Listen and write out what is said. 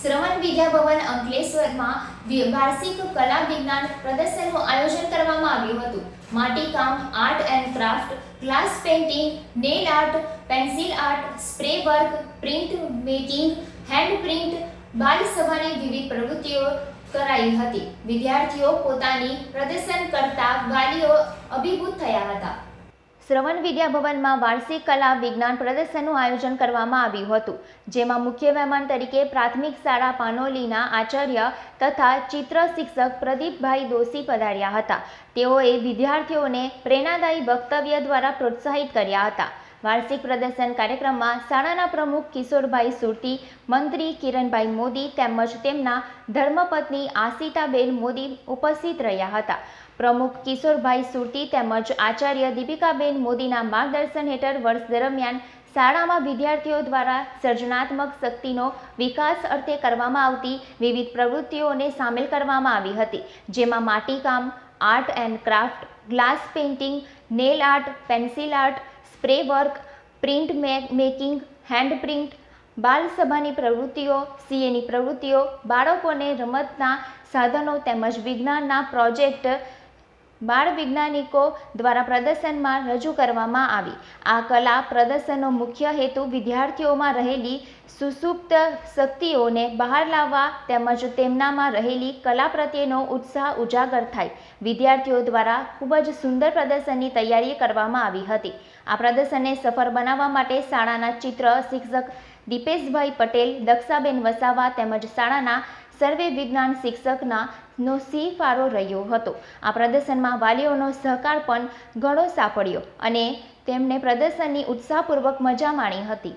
શ્રવણ વિદ્યાભવન અંકલેશ્વરમાં વાર્ષિક કલા વિજ્ઞાન પ્રદર્શનનું આયોજન કરવામાં આવ્યું હતું. માટીકામ art and craft, glass painting, nail art, pencil art, spray work, print, making, hand print, બાલસભાની વિવિધ પ્રવૃત્તિઓ કરાઈ હતી. વિદ્યાર્થીઓ પોતાની પ્રદર્શન કરતા વાલીઓ અભિભૂત થયા હતા. શ્રવણ વિદ્યાભવનમાં વાર્ષિક કલા વિજ્ઞાન પ્રદર્શનનું આયોજન કરવામાં આવ્યું હતું, જેમાં મુખ્ય મહેમાન તરીકે પ્રાથમિક શાળા પાનોલીના આચાર્ય તથા ચિત્ર શિક્ષક પ્રદીપભાઈ દોશી પધાર્યા હતા. તેઓએ વિદ્યાર્થીઓને પ્રેરણાદાયી વક્તવ્ય દ્વારા પ્રોત્સાહિત કર્યા હતા. વાર્ષિક પ્રદર્શન કાર્યક્રમમાં શાળાના પ્રમુખ કિશોરભાઈ સુરતી, મંત્રી કિરણભાઈ મોદી તેમજ તેમના ધર્મપત્ની આશિતાબેન મોદી ઉપસ્થિત રહ્યા હતા. પ્રમુખ કિશોરભાઈ સુરતી તેમજ આચાર્ય દીપિકાબેન મોદીના માર્ગદર્શન હેઠળ વર્ષ દરમિયાન શાળામાં વિદ્યાર્થીઓ દ્વારા સર્જનાત્મક શક્તિનો વિકાસ અર્થે કરવામાં આવતી વિવિધ પ્રવૃત્તિઓને સામેલ કરવામાં આવી હતી, જેમાં માટીકામ art and craft glass painting nail art pencil art spray work print making hand print બાલસભાની પ્રવૃત્તિઓ સીએની પ્રવૃત્તિઓ, બાળકોને રમતના સાધનો તેમજ વિજ્ઞાનના પ્રોજેક્ટ બાળ વૈજ્ઞાનિકો દ્વારા પ્રદર્શનમાં રજૂ કરવામાં આવી. આ કલા પ્રદર્શનનો મુખ્ય હેતુ વિદ્યાર્થીઓમાં રહેલી સુસુપ્ત શક્તિઓને બહાર લાવવા તેમજ તેમનામાં રહેલી કલા પ્રત્યેનો ઉત્સાહ ઉજાગર થાય. વિદ્યાર્થીઓ દ્વારા ખૂબ જ સુંદર પ્રદર્શનની તૈયારી કરવામાં આવી હતી. આ પ્રદર્શનને સફળ બનાવવા માટે શાળાના ચિત્ર શિક્ષક દીપેશભાઈ પટેલ, દક્ષાબેન વસાવા તેમજ શાળાના સર્વે વિજ્ઞાન શિક્ષકના નો સિંહ ફાળો રહ્યો હતો. આ પ્રદર્શનમાં વાલીઓનો સહકાર પણ ઘણો સાંપડ્યો અને તેમણે પ્રદર્શનની ઉત્સાહપૂર્વક મજા માણી હતી.